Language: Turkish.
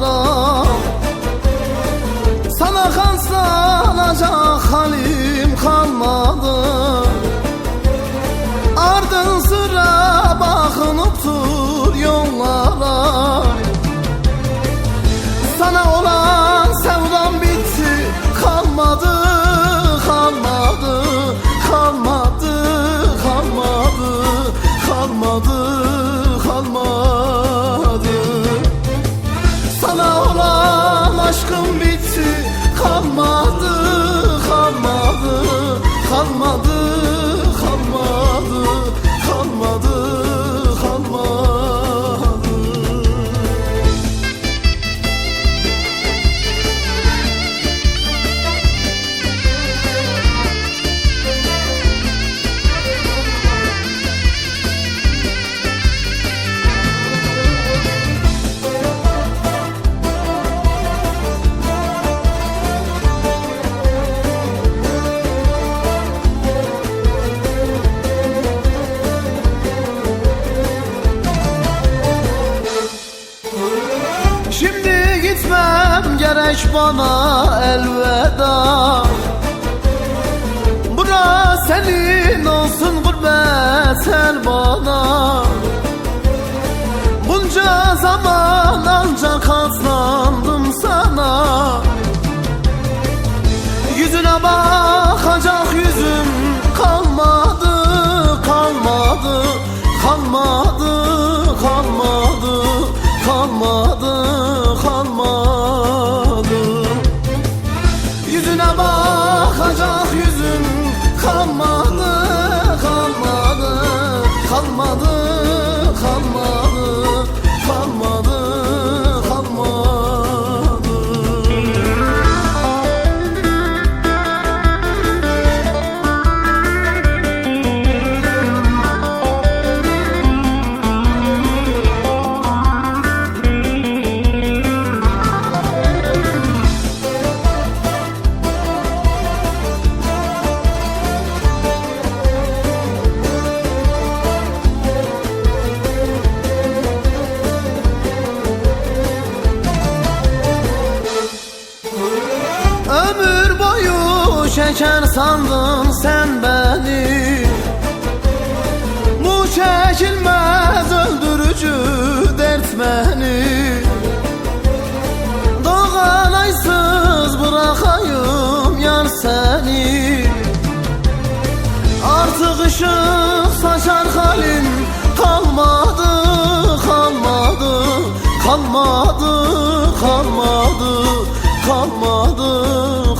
yara Sana kaslanacak halim kalmadı. Ardın sıra bakın otur yollara. 吃 gerek bana elveda kalmadı, kalmadı, şeker sandın sen beni. Bu çekilmez öldürücü dert beni. Doğanaysız bırakayım yar seni. Artık ışık saçar halin kalmadı, kalmadı, kalmadı, kalmadı, kalmadı,